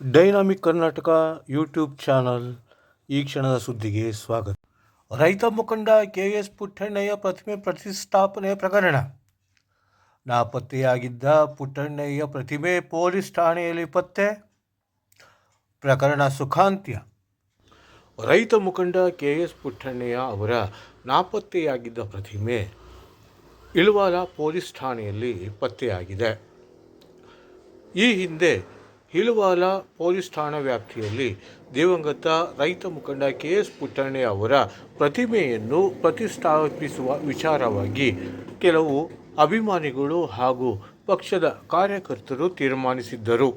Dynamic Karnataka YouTube channel ಈ ಕ್ಷಣದ ಸುದ್ದಿಗೆ ಸ್ವಾಗತ. ರೈತ ಮುಖಂಡ ಕೆ ಎಸ್ ಪುಟ್ಟಣ್ಣಯ್ಯ ಪ್ರತಿಮೆ ಪ್ರತಿಷ್ಠಾಪನೆ ಪ್ರಕರಣ. ನಾಪತ್ತೆಯಾಗಿದ್ದ ಪುಟ್ಟಣ್ಣಯ್ಯ ಪ್ರತಿಮೆ ಪೊಲೀಸ್ ಠಾಣೆಯಲ್ಲಿ ಪತ್ತೆ. ಪ್ರಕರಣ ಸುಖಾಂತ್ಯ. ರೈತ ಮುಖಂಡ ಕೆ ಎಸ್ ಪುಟ್ಟಣ್ಣಯ್ಯ ಅವರ ನಾಪತ್ತೆಯಾಗಿದ್ದ ಪ್ರತಿಮೆ ಇಳುವಾಲ ಪೊಲೀಸ್ ಠಾಣೆಯಲ್ಲಿ ಪತ್ತೆಯಾಗಿದೆ. ಈ ಹಿಂದೆ ಹಿಳುವಾಲ ಪೊಲೀಸ್ ಠಾಣಾ ವ್ಯಾಪ್ತಿಯಲ್ಲಿ ದಿವಂಗತ ರೈತ ಮುಖಂಡ ಕೆ ಎಸ್ ಪುಟ್ಟಣ್ಣೆ ಅವರ ಪ್ರತಿಮೆಯನ್ನು ಪ್ರತಿಷ್ಠಾಪಿಸುವ ವಿಚಾರವಾಗಿ ಕೆಲವು ಅಭಿಮಾನಿಗಳು ಹಾಗೂ ಪಕ್ಷದ ಕಾರ್ಯಕರ್ತರು ತೀರ್ಮಾನಿಸಿದ್ದರು.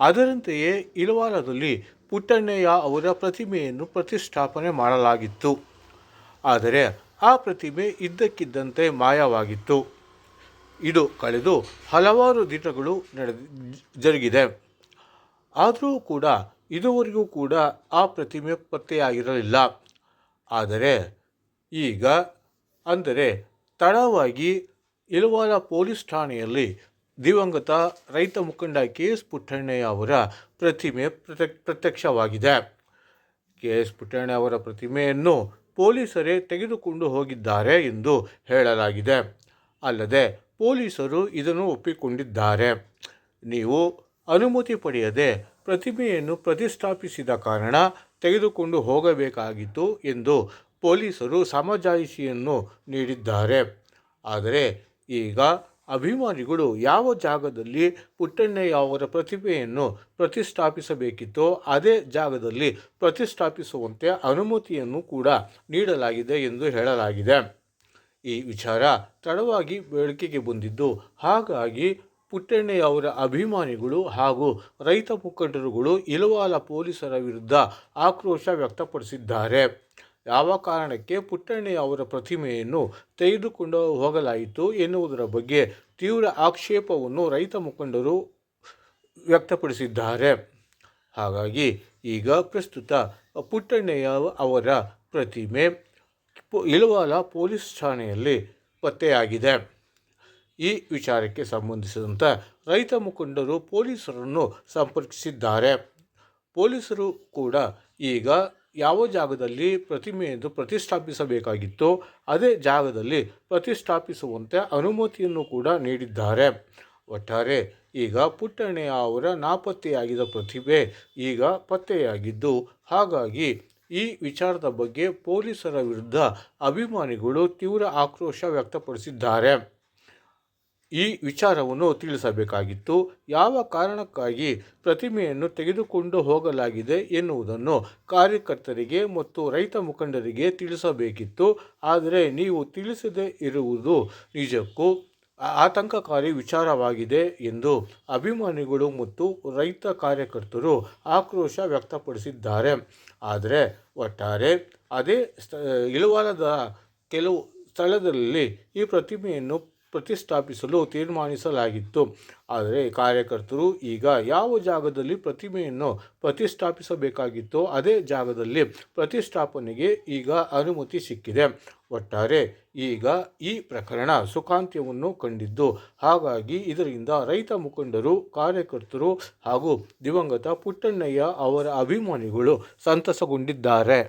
ಅದರಂತೆಯೇ ಇಳವಾರದಲ್ಲಿ ಪುಟ್ಟಣ್ಣಯ್ಯ ಅವರ ಪ್ರತಿಮೆಯನ್ನು ಪ್ರತಿಷ್ಠಾಪನೆ ಮಾಡಲಾಗಿತ್ತು. ಆದರೆ ಆ ಪ್ರತಿಮೆ ಇದ್ದಕ್ಕಿದ್ದಂತೆ ಮಾಯವಾಗಿತ್ತು. ಇದು ಕಳೆದು ಹಲವಾರು ದಿನಗಳು ನಡೆದ ಜರುಗಿದೆ. ಆದರೂ ಕೂಡ ಇದುವರೆಗೂ ಕೂಡ ಆ ಪ್ರತಿಮೆ ಪತ್ತೆಯಾಗಿರಲಿಲ್ಲ. ಆದರೆ ಈಗ ಅಂದರೆ ತಡವಾಗಿ ಇಳುವಾರ ಪೊಲೀಸ್ ಠಾಣೆಯಲ್ಲಿ ದಿವಂಗತ ರೈತ ಮುಖಂಡ ಕೆ ಎಸ್ ಪುಟ್ಟಣ್ಣಯ್ಯ ಅವರ ಪ್ರತಿಮೆ ಪ್ರತ್ಯಕ್ ಪ್ರತ್ಯಕ್ಷವಾಗಿದೆ. ಕೆ ಎಸ್ ಪುಟ್ಟಣ್ಣ ಅವರ ಪ್ರತಿಮೆಯನ್ನು ಪೊಲೀಸರೇ ತೆಗೆದುಕೊಂಡು ಹೋಗಿದ್ದಾರೆ ಎಂದು ಹೇಳಲಾಗಿದೆ. ಅಲ್ಲದೆ ಪೊಲೀಸರು ಇದನ್ನು ಒಪ್ಪಿಕೊಂಡಿದ್ದಾರೆ. ನೀವು ಅನುಮತಿ ಪಡೆಯದೆ ಪ್ರತಿಮೆಯನ್ನು ಪ್ರತಿಷ್ಠಾಪಿಸಿದ ಕಾರಣ ತೆಗೆದುಕೊಂಡು ಹೋಗಬೇಕಾಗಿತ್ತು ಎಂದು ಪೊಲೀಸರು ಸಮಜಾಯಿಷಿಯನ್ನು ನೀಡಿದ್ದಾರೆ. ಆದರೆ ಈಗ ಅಭಿಮಾನಿಗಳು ಯಾವ ಜಾಗದಲ್ಲಿ ಪುಟ್ಟಣ್ಣಯ್ಯ ಅವರ ಪ್ರತಿಭೆಯನ್ನು ಪ್ರತಿಷ್ಠಾಪಿಸಬೇಕಿತ್ತೋ ಅದೇ ಜಾಗದಲ್ಲಿ ಪ್ರತಿಷ್ಠಾಪಿಸುವಂತೆ ಅನುಮತಿಯನ್ನು ಕೂಡ ನೀಡಲಾಗಿದೆ ಎಂದು ಹೇಳಲಾಗಿದೆ. ಈ ವಿಚಾರ ತಡವಾಗಿ ಬೆಳಕಿಗೆ ಬಂದಿದ್ದು. ಹಾಗಾಗಿ ಪುಟ್ಟಣ್ಣಯ್ಯವರ ಅಭಿಮಾನಿಗಳು ಹಾಗೂ ರೈತ ಮುಖಂಡರುಗಳು ಇಲವಾಲ ಪೊಲೀಸರ ವಿರುದ್ಧ ಆಕ್ರೋಶ ವ್ಯಕ್ತಪಡಿಸಿದ್ದಾರೆ. ಯಾವ ಕಾರಣಕ್ಕೆ ಪುಟ್ಟಣ್ಣಯ್ಯವರ ಪ್ರತಿಮೆಯನ್ನು ತೆಗೆದುಕೊಂಡು ಹೋಗಲಾಯಿತು ಎನ್ನುವುದರ ಬಗ್ಗೆ ತೀವ್ರ ಆಕ್ಷೇಪವನ್ನು ರೈತ ಮುಖಂಡರು ವ್ಯಕ್ತಪಡಿಸಿದ್ದಾರೆ. ಹಾಗಾಗಿ ಈಗ ಪ್ರಸ್ತುತ ಪುಟ್ಟಣ್ಣಯ್ಯ ಅವರ ಪ್ರತಿಮೆ ಇಳವಾಲ ಪೊಲೀಸ್ ಠಾಣೆಯಲ್ಲಿ ಪತ್ತೆಯಾಗಿದೆ. ಈ ವಿಚಾರಕ್ಕೆ ಸಂಬಂಧಿಸಿದಂತೆ ರೈತ ಮುಖಂಡರು ಪೊಲೀಸರನ್ನು ಸಂಪರ್ಕಿಸಿದ್ದಾರೆ. ಪೊಲೀಸರು ಕೂಡ ಈಗ ಯಾವ ಜಾಗದಲ್ಲಿ ಪ್ರತಿಮೆಯನ್ನು ಪ್ರತಿಷ್ಠಾಪಿಸಬೇಕಾಗಿತ್ತೋ ಅದೇ ಜಾಗದಲ್ಲಿ ಪ್ರತಿಷ್ಠಾಪಿಸುವಂತೆ ಅನುಮತಿಯನ್ನು ಕೂಡ ನೀಡಿದ್ದಾರೆ. ಒಟ್ಟಾರೆ ಈಗ ಪುಟ್ಟಣ್ಣಯ್ಯ ಅವರ ನಾಪತ್ತೆಯಾಗಿದ್ದ ಪ್ರತಿಭೆ ಈಗ ಪತ್ತೆಯಾಗಿದ್ದು, ಹಾಗಾಗಿ ಈ ವಿಚಾರದ ಬಗ್ಗೆ ಪೊಲೀಸರ ವಿರುದ್ಧ ಅಭಿಮಾನಿಗಳು ತೀವ್ರ ಆಕ್ರೋಶ ವ್ಯಕ್ತಪಡಿಸಿದ್ದಾರೆ. ಈ ವಿಚಾರವನ್ನು ತಿಳಿಸಬೇಕಾಗಿತ್ತು. ಯಾವ ಕಾರಣಕ್ಕಾಗಿ ಪ್ರತಿಮೆಯನ್ನು ತೆಗೆದುಕೊಂಡು ಹೋಗಲಾಗಿದೆ ಎನ್ನುವುದನ್ನು ಕಾರ್ಯಕರ್ತರಿಗೆ ಮತ್ತು ರೈತ ಮುಖಂಡರಿಗೆ ತಿಳಿಸಬೇಕಿತ್ತು. ಆದರೆ ನೀವು ತಿಳಿಸದೇ ಇರುವುದು ನಿಜಕ್ಕೂ ಆತಂಕಕಾರಿ ವಿಚಾರವಾಗಿದೆ ಎಂದು ಅಭಿಮಾನಿಗಳು ಮತ್ತು ರೈತ ಕಾರ್ಯಕರ್ತರು ಆಕ್ರೋಶ ವ್ಯಕ್ತಪಡಿಸಿದ್ದಾರೆ. ಆದರೆ ಒಟ್ಟಾರೆ ಅದೇ ಸ್ಥ ಇಳುವಾರದ ಕೆಲವು ಸ್ಥಳದಲ್ಲಿ ಈ ಪ್ರತಿಮೆಯನ್ನು ಪ್ರತಿಷ್ಠಾಪಿಸಲು ತೀರ್ಮಾನಿಸಲಾಗಿತ್ತು. ಆದರೆ ಕಾರ್ಯಕರ್ತರು ಈಗ ಯಾವ ಜಾಗದಲ್ಲಿ ಪ್ರತಿಮೆಯನ್ನು ಪ್ರತಿಷ್ಠಾಪಿಸಬೇಕಾಗಿತ್ತೋ ಅದೇ ಜಾಗದಲ್ಲಿ ಪ್ರತಿಷ್ಠಾಪನೆಗೆ ಈಗ ಅನುಮತಿ ಸಿಕ್ಕಿದೆ. ಒಟ್ಟಾರೆ ಈಗ ಈ ಪ್ರಕರಣ ಸುಖಾಂತ್ಯವನ್ನು ಕಂಡಿದ್ದು, ಹಾಗಾಗಿ ಇದರಿಂದ ರೈತ ಮುಖಂಡರು, ಕಾರ್ಯಕರ್ತರು ಹಾಗೂ ದಿವಂಗತ ಪುಟ್ಟಣ್ಣಯ್ಯ ಅವರ ಅಭಿಮಾನಿಗಳು ಸಂತಸಗೊಂಡಿದ್ದಾರೆ.